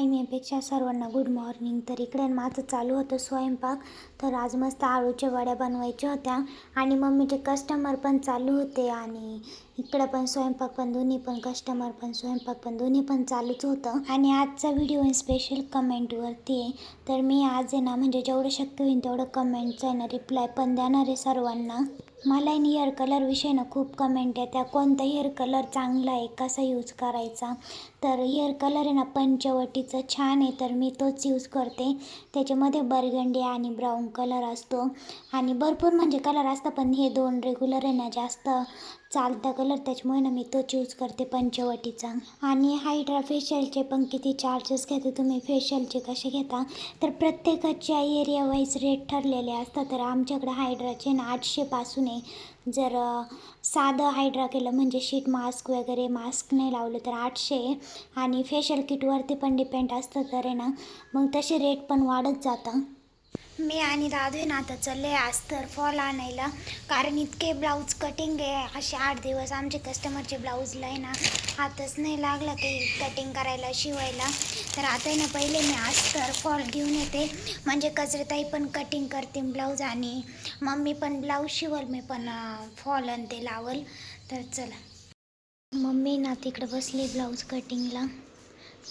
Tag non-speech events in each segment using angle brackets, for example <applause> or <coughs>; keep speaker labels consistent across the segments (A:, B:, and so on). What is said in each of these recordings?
A: हाय सर्वांना good morning तर इकडे माझं चालू होतं स्वयंपाक. तर आज मस्त आळूच्या वड्या बनवायच्या होत्या. आणि मम्मीचे कस्टमर पण चालू होते आणि इकडं पण स्वयंपाक पण दोन्ही पण कस्टमर पण स्वयंपाक पण दोन्ही पण चालूच होतं. आणि आजचा व्हिडिओ स्पेशल कमेंटवरती आहे. तर मी आज आहे ना म्हणजे जेवढं शक्य होईल तेवढं कमेंटचं आहे ना रिप्लाय पण देणार आहे सर्वांना. मला आहे हेअर कलरविषयी ना खूप कमेंट येत्या कोणता हेअर कलर चांगला आहे कसा यूज करायचा? तर हेअर कलर आहे ना पंचवटीचं छान आहे तर मी तोच यूज करते. त्याच्यामध्ये बरगंडी आणि ब्राऊन कलर असतो. आणि भरपूर म्हणजे कलर असतं पण हे दोन रेग्युलर आहे ना जास्त चालता कलर त्याच्यामुळे ना मी तोच यूज करते पंचवटीचा. आणि हायड्रा फेशियलचे पण किती चार्जेस घेते तुम्ही? फेशियलचे कसे घेता? तर प्रत्येकाच्या एरिया वाईज रेट ठरलेले असतात. तर आमच्याकडे हायड्राचे ना आठशेपासून आहे. जर साधं हायड्रा केलं म्हणजे शीट मास्क वगैरे मास्क नाही लावलं तर आठशे आणि फेशियल किटवरती पण डिपेंड असतं तर आहे ना. मग तसे रेट पण वाढत जातं. मी आणि दादू ना आता चालले आज तर फॉल आणायला. कारण इतके ब्लाऊज कटिंग आहे. असे आठ दिवस आमचे कस्टमरचे ब्लाऊजला आहे ना हातच नाही लागला ते कटिंग करायला शिवायला. तर आता आहे ना पहिले मी आज तर फॉल घेऊन येते. म्हणजे कचरेताई पण कटिंग करते ब्लाऊज आणि मम्मी पण ब्लाऊज शिवल मी पण फॉल आणि ते लावल. तर चला. मम्मी ना तिकडे बसली ब्लाऊज कटिंगला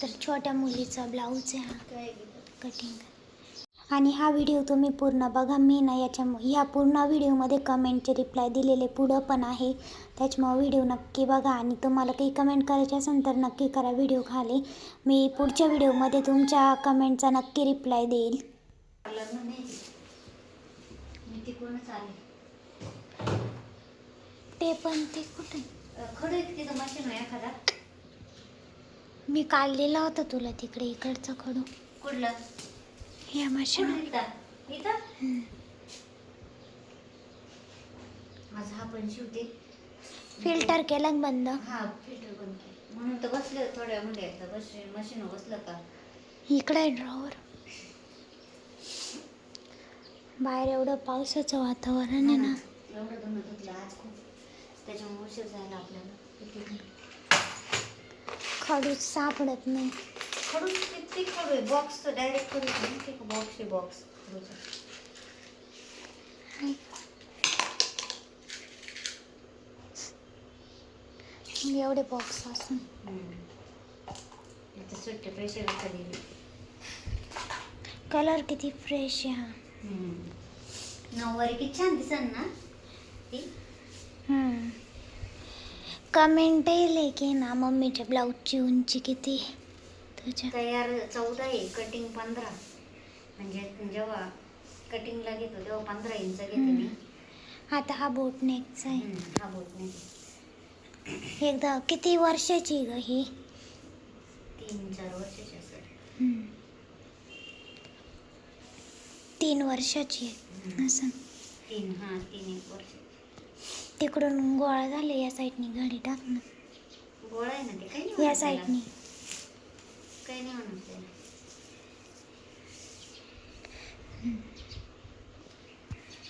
A: तर छोट्या मुलीचा ब्लाऊज आहे हा. कटिंग आणि हा व्हिडिओ तुम्ही पूर्ण बघा. मी ना याच्या ह्या पूर्ण व्हिडिओमध्ये कमेंटचे रिप्लाय दिलेले पुढं पण आहे. त्याच्यामुळे व्हिडिओ नक्की बघा आणि तुम्हाला काही कमेंट करायचे असेल तर नक्की करा व्हिडिओ खाली. मी पुढच्या व्हिडिओमध्ये तुमच्या कमेंटचा नक्की रिप्लाय देईल. ते पण ते कुठे?
B: एखादा?
A: मी काढलेला होता तुला तिकडे इकडचा खडू.
B: कुठलं? माझा हा पण शिवते
A: फिल्टर केलं बंद.
B: हा फिल्टर बंद. म्हणून तर बसले थोड्या एकदा बस मशीन बसलं का?
A: इकडे आहे ड्रॉवर बाहेर एवढं पावसाचं वातावरण आहे ना.
B: एवढं धुणं धुतलं आज खूप. त्याच्यामुळे उशीर झाला आपल्याला.
A: खडूच सापडत नाही.
B: खडूस किती खडू आहे बॉक्स तर डायरेक्ट खडूस बॉक्स आहे बॉक्स
A: एवढे बॉक्स असून
B: आता सुट्टे प्रेशर खाली
A: कलर किती फ्रेश आहे हा
B: नऊवारी किती छान दिसन ना ती
A: कमेंट येईल की ना मम्मीच्या ब्लाऊजची उंची किती तुझ्या
B: तयार चौदा आहे कटिंग पंधरा. म्हणजे जेव्हा कटिंगला घेतो तेव्हा पंधरा इंच घेते मी.
A: आता हा बोट नेकचा आहे.
B: हम्म, हा बोट नाही
A: एकदा किती वर्षाची ग ही?
B: तीन चार वर्षाची असेल.
A: हम्म. तीन वर्षाची आहे. असं.
B: तीन हा तीन एक वर्ष
A: तिकडून गोळा झाले या साईडनी घडी टाक ना
B: गोळा आहे ना ते काही नाही
A: या
B: त्याला.
A: साईडनी
B: काही नाही म्हणत.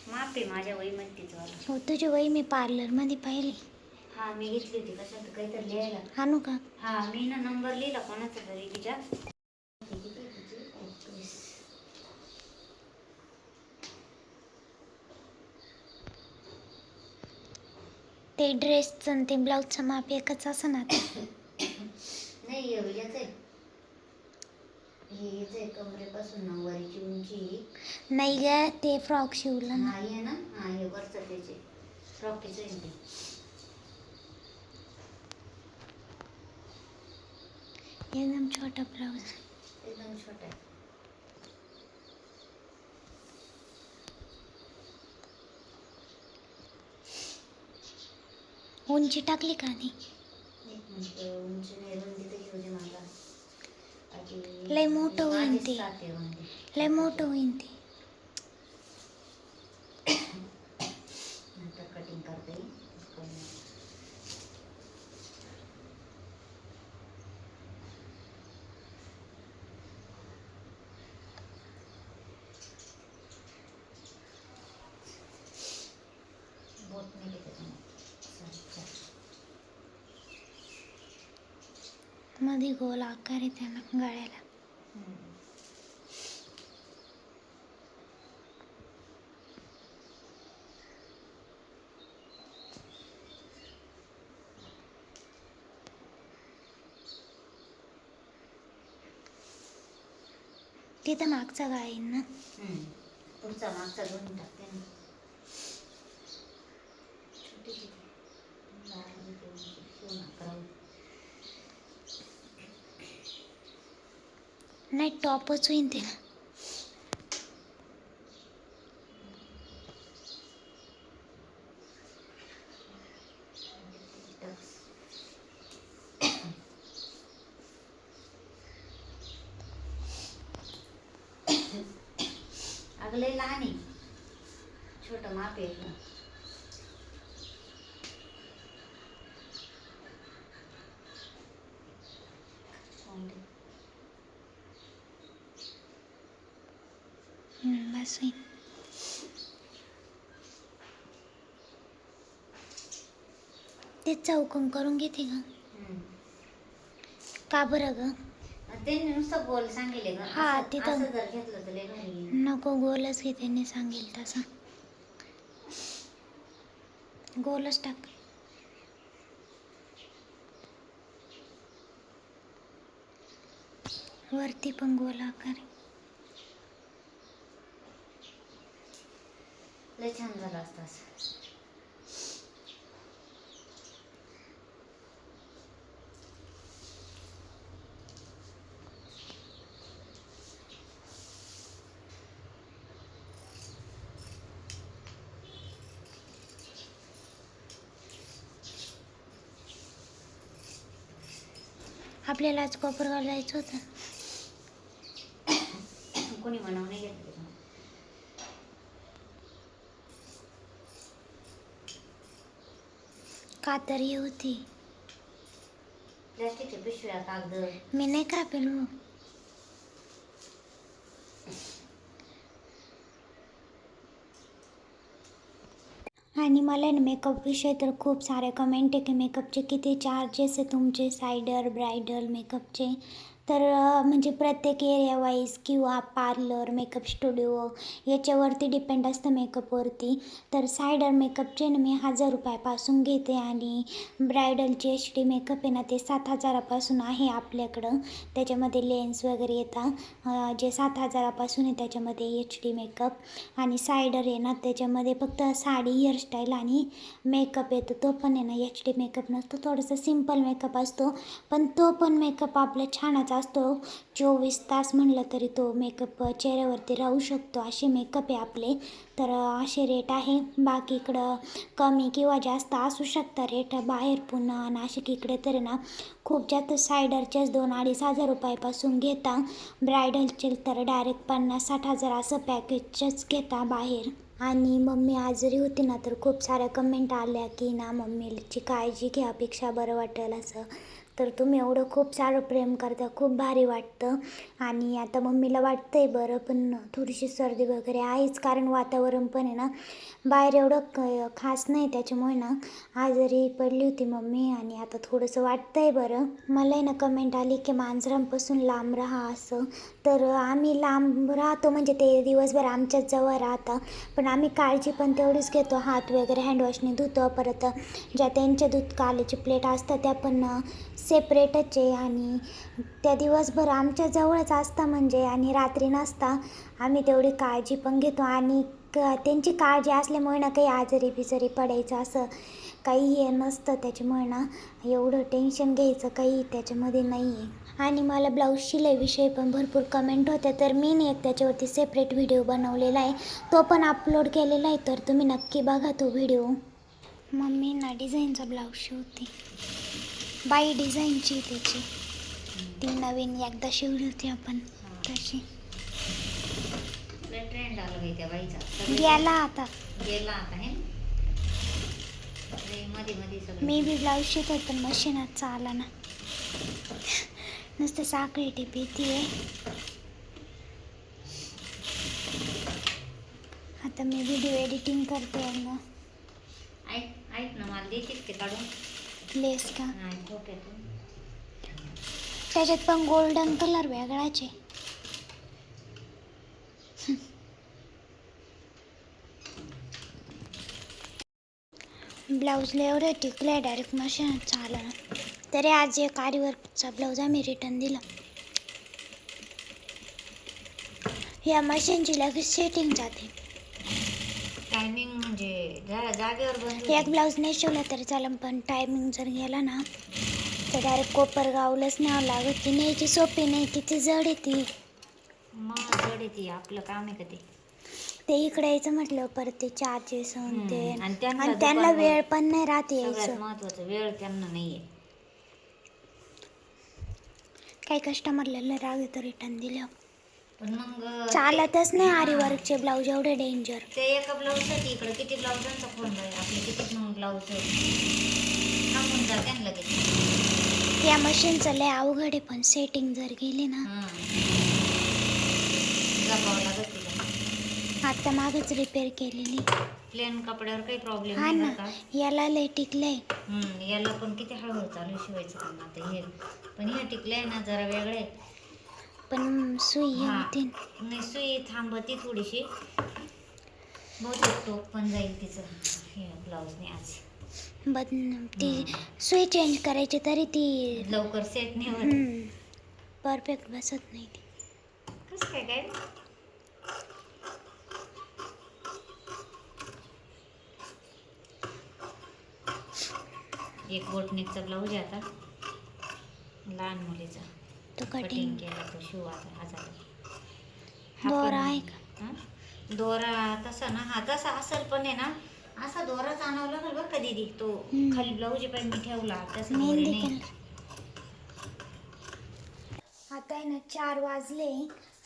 B: माप माझ्या वैमतीचं वाला
A: हो तुझी वही मी पार्लरमध्ये पाहिली.
B: हा मी घेतली होती. कशात काहीतरी लिहायला.
A: आणू का?
B: हा मी ना नंबर लिहिला कोणाचा तरी तिच्या
A: ते ड्रेसचं आणि ते ब्लाऊजचं माप एकच असं ना <coughs>
B: नाही याच आहे कमरेपासून नऊवारीची उंची
A: नाही ग ते फ्रॉक शिवलं ना.
B: हा आहे ना? हा हे वरचं त्याचे ते.
A: एकदम छोटा ब्लाऊज.
B: एकदम छोटा आहे.
A: उंची टाकली का नाही?
B: एक मिनिट उंची नाही रुंदी तर घेऊ दे मला आधी-
A: लय मोठं होईन
B: माझीच
A: ते.
B: सात आहे रुंदी.
A: लय मोठं होईन ते
B: नंतर कटिंग करता येईल बोट नाही त्याच्यामुळे
A: मध्ये गोल आकार आहे त्याला गळ्याला तिथं मागचा गाय ना
B: पुढचा मागचा घेऊन टाकते
A: नाही टॉपच होईन ते.
B: अगले लहान आहे. छोटं माप आहे एकदम. पाहून
A: हम्म, बस होईन ते चौकन करून घेते ग. का बरं ग?
B: त्यांनी नुसतं गोल सांगितले ग.
A: हा,
B: असं-
A: तिथं-
B: असं जर घेतलं तर लय भारी येईल.
A: नको गोलच घे त्यांनी सांगेल तसं. गोलच टाक. वरती पण गोल आकार
B: लय छान झालं असतं असं.
A: आपल्याला आज कोपरगाव जायचं होतं.
B: कोणी म्हणावं नाही घेतलं.
A: कातरी होती।
B: प्लॅस्टिकच्या पिशव्या कागद
A: मी नाही कापेल हो आणि मला ना मेकअप विषय तर खूप सारे कमेंट आहे मेकअप मेकअपचे किती चार्जेस आहे तुमचे? सायडर ब्रायडल मेकअपचे तर म्हणजे प्रत्येक एरियावाईज किंवा पार्लर मेकअप स्टुडिओ याच्यावरती डिपेंड असतं मेकअपवरती. तर सायडर मेकअपचे ना मी हजार रुपयापासून घेते आणि ब्रायडलचे एच डी मेकअप आहे ना ते सात हजारापासून आहे आपल्याकडं. त्याच्यामध्ये लेन्स वगैरे येतात जे सात हजारापासून आहे त्याच्यामध्ये एच डी मेकअप. आणि सायडर आहे ना त्याच्यामध्ये फक्त साडी हेअरस्टाईल आणि मेकअप येतो. तो पण आहे ना एच डी मेकअप नसतो. थोडंसं सिंपल मेकअप असतो. पण तो पण मेकअप आपला छानच असतो. चोवीस तास म्हणलं तरी तो मेकअप चेहऱ्यावरती राहू शकतो. असे मेकअप आहे आपले. तर असे रेट आहे. बाकी इकडं कमी किंवा जास्त असू शकतं रेट बाहेर पुन्हा नाशिक इकडे तर ना खूप जास्त सायडरचेच दोन अडीच हजार रुपयापासून घेता. ब्रायडलचे तर डायरेक्ट पन्नास साठ हजार असं पॅकेजच घेता बाहेर. आणि मम्मी आजारी होती ना तर खूप साऱ्या कमेंट आल्या की ना मम्मीची काळजी घ्यापेक्षा बरं वाटेल असं. तर तुम्ही एवढं खूप सारं प्रेम करता खूप भारी वाटतं. आणि आता मम्मीला वाटतं आहे बरं पण थोडीशी सर्दी वगैरे आहेच. कारण वातावरण पण आहे ना बाहेर एवढं खास नाही त्याच्यामुळे ना आजारी पडली होती मम्मी. आणि आता थोडंसं वाटतं आहे बरं. मलाही ना कमेंट आली की मांजरांपासून लांब राहा असं. तर आम्ही लांब राहतो म्हणजे ते दिवसभर आमच्याच जवळ राहता. पण आम्ही काळजी पण तेवढीच घेतो. हात वगैरे हँडवॉशने धुतो. परत ज्या त्यांच्या दूध कालेची प्लेट असतात त्या पण सेपरेटच आहे आणि त्या दिवसभर आमच्या जवळच असता म्हणजे आणि रात्री नसता. आम्ही तेवढी काळजी पण घेतो आणि क त्यांची काळजी असल्यामुळे ना काही आजारी बिजारी पडायचं असं काही हे नसतं त्याच्यामुळे ना एवढं टेन्शन घ्यायचं काही त्याच्यामध्ये नाही आहे. आणि मला ब्लाऊज शिलाईविषयी पण भरपूर कमेंट होत्या तर मी नाही एक त्याच्यावरती सेपरेट व्हिडिओ बनवलेला आहे. तो पण अपलोड केलेला आहे तर तुम्ही नक्की बघा तो व्हिडिओ मम्मी ना डिझाईनचा ब्लाऊज शिवते. बाई डिझाईनची त्याची. ती नवीन एकदा शिवली होती आपण तशी.
B: ट्रेंड आलं बाई त्या बाईचा. सगळे-
A: गेला आता.
B: गेला आता हे लयमध्ये मध्ये सगळं.
A: मी बी ब्लाऊज शिकत पण मशीनात चाला ना नुसतं साखळी टिपी ती आहे आता मी व्हिडिओ एडिटिंग करते मग
B: ऐक ऐक ना मला देतेस ते काढून?
A: लेस का? त्याच्यात पण गोल्डन कलर वेगळाच आहे. ब्लाऊजला एवढं टिकलं आहे डायरेक्ट मशीनात चाला ना. तरी आज एक आरीवर्कचा ब्लाऊज आम्ही रिटर्न दिला. या मशीनची लगेच सेटिंग जाते.
B: जागेवर बंद
A: एक. ब्लाऊज नाही शिवला तरी चालेल पण टायमिंग जर गेला ना तर डायरेक्ट कोपर गावलंच न्यावं लागत ती न्यायची सोपी नाही किती जड आहे ती.
B: मग जड येते आपलं काम आहे का ते?
A: ते इकडे यायचं म्हटलं परत ते चार्जेस ते
B: हम्म. आणि त्यांना
A: आणि वेळ पण नाही राहत
B: सगळ्यात
A: यायचं
B: महत्वाचं वेळ त्यांना नाहीये.
A: काही कस्टमरला राग येतो रिटर्न दिलं
B: पण मग
A: चालतच नाही आरी वर्कचे ब्लाऊज एवढे डेंजर
B: ते एका ब्लाऊजसाठी इकडे किती ब्लाऊजांचा फोन राहील? आपले किती मग ब्लाऊज थांबून जा त्यांना लगेच
A: या मशीनचं लय अवघड आहे पण सेटिंग जर गेली ना.
B: हां. जपावं लागत तिला.
A: आता मागच रिपेअर केलेली.
B: प्लेन कपड्यावर काही प्रॉब्लेम
A: हा
B: नाही
A: ना
B: का?
A: याला लय टिकलंय.
B: हम्म, याला पण किती हळूहळू चालू आहे शिवायचं काम. आता हे पण हे टिकले ना जरा वेगळे
A: पण सुई हे. होती
B: नाही सुई थांबती थोडीशी. बहुतेक टोक पण जाईल तिचं. हे ब्लाऊजने आज.
A: बद ती सुई चेंज करायची तरी ती
B: लवकर सेट नाही होत.
A: परफेक्ट बसत नाही ती.
B: कसं काय काय? एक बोटनेकचा ब्लाऊज आहे आता. लहान मुलीचा.
A: तो
B: कटिंग केला तो शिव आता हा झाला.
A: दोरा आहे का?
B: दोरा तसा ना हा तसा असेल पण आहे ना असा दोराच आणावं लागेल बरं का दीदी तो
A: हम्म.
B: खाली ब्लाऊज पण मी ठेवला तसा दोरे नाही.
A: आता आहे ना चार वाजले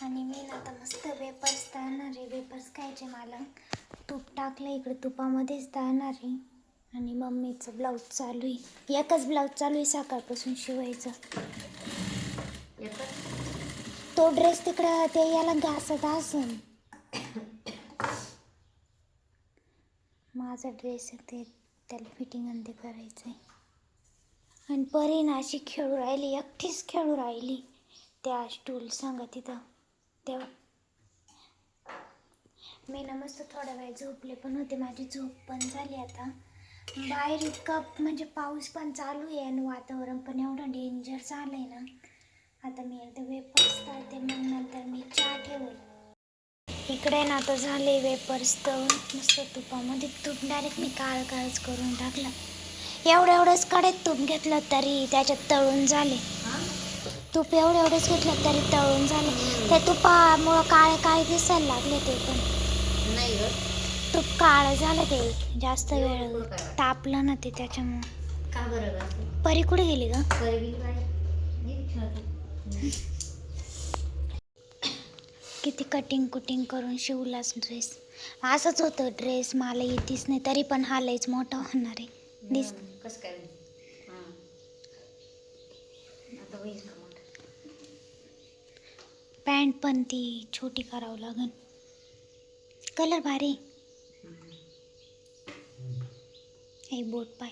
A: आणि मी ना आता मस्त वेपर्स तळणार आहे वेपर्स खायचे मला. तूप टाकलं इकडे तुपामध्येच तळणार. आहे आणि मम्मीचं ब्लाऊज चालू आहे. एकच ब्लाऊज चालू आहे सकाळपासून शिवायचं. तो ड्रेस तिकडं ते याला घासत असन. माझा ड्रेस ते त्याला फिटिंग आणि ते करायचं आहे आणि परी ना अशी खेळू राहिली एकटीच खेळू राहिली. त्या स्टूल सांगा तिथं. तेव्हा. मी ना मस्त थोडा वेळ झोपले पण होते माझी झोप पण झाली आता. बाहेर इतकं म्हणजे पाऊस पण चालू आहे आणि वातावरण पण एवढं डेंजर झालं आहे ना. आता मी एकदा वेपर्स तळते मग नंतर मी चहा ठेवेल इकडे ना आता झाले वेपर्स तळून. मस्त तुपामध्ये तूप डायरेक्ट मी काळ काळच करून टाकलं. एवढं एवढंच कडेत तूप घेतलं तरी त्याच्यात तळून झाले. तूप एवढं एवढंच घेतलं तरी तळून झाले. ते तुपामुळं काळे काळे दिसायला लागले ते पण.
B: नाही
A: तूप काळं झालं ते. जास्त वेळ? तापलं ना ते त्याच्यामुळं.
B: का?
A: परी कुठे गेली ग? किती कटिंग कुटिंग करून शिवलाच ड्रेस असंच होतं ड्रेस मला येतीच नाही तरी पण हा लयच मोठा होणार आहे. दिस
B: कसं काय? होईल? आता होईल का मोठा?
A: पॅन्ट पण ती छोटी करावं लागेल कलर भारी. हे बोट पाय.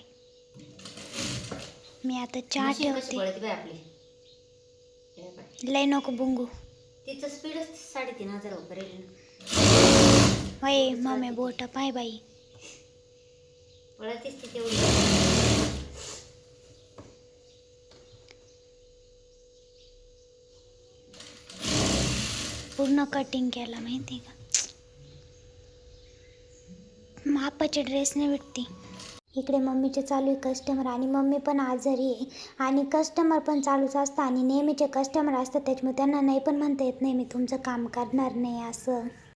A: मी आता चहा ठेवते.
B: आपली.
A: लय नको बुंगू.
B: तिचं स्पीडच साडेतीन हजार करेल
A: होय मम्मी बोट पाय बाई.
B: पळतीच ती तेवढी.
A: पूर्ण कटिंग केला माहिती का? मापाचे ड्रेस नाही भेटते. इकडे मम्मीचे चालू आहे कस्टमर आणि मम्मी पण आजारी आहे. आणि कस्टमर पण चालूच असतं आणि नेहमीचे कस्टमर असतात त्याच्यामुळे त्यांना नाही पण म्हणता येत नाही मी तुमचं काम करणार नाही असं.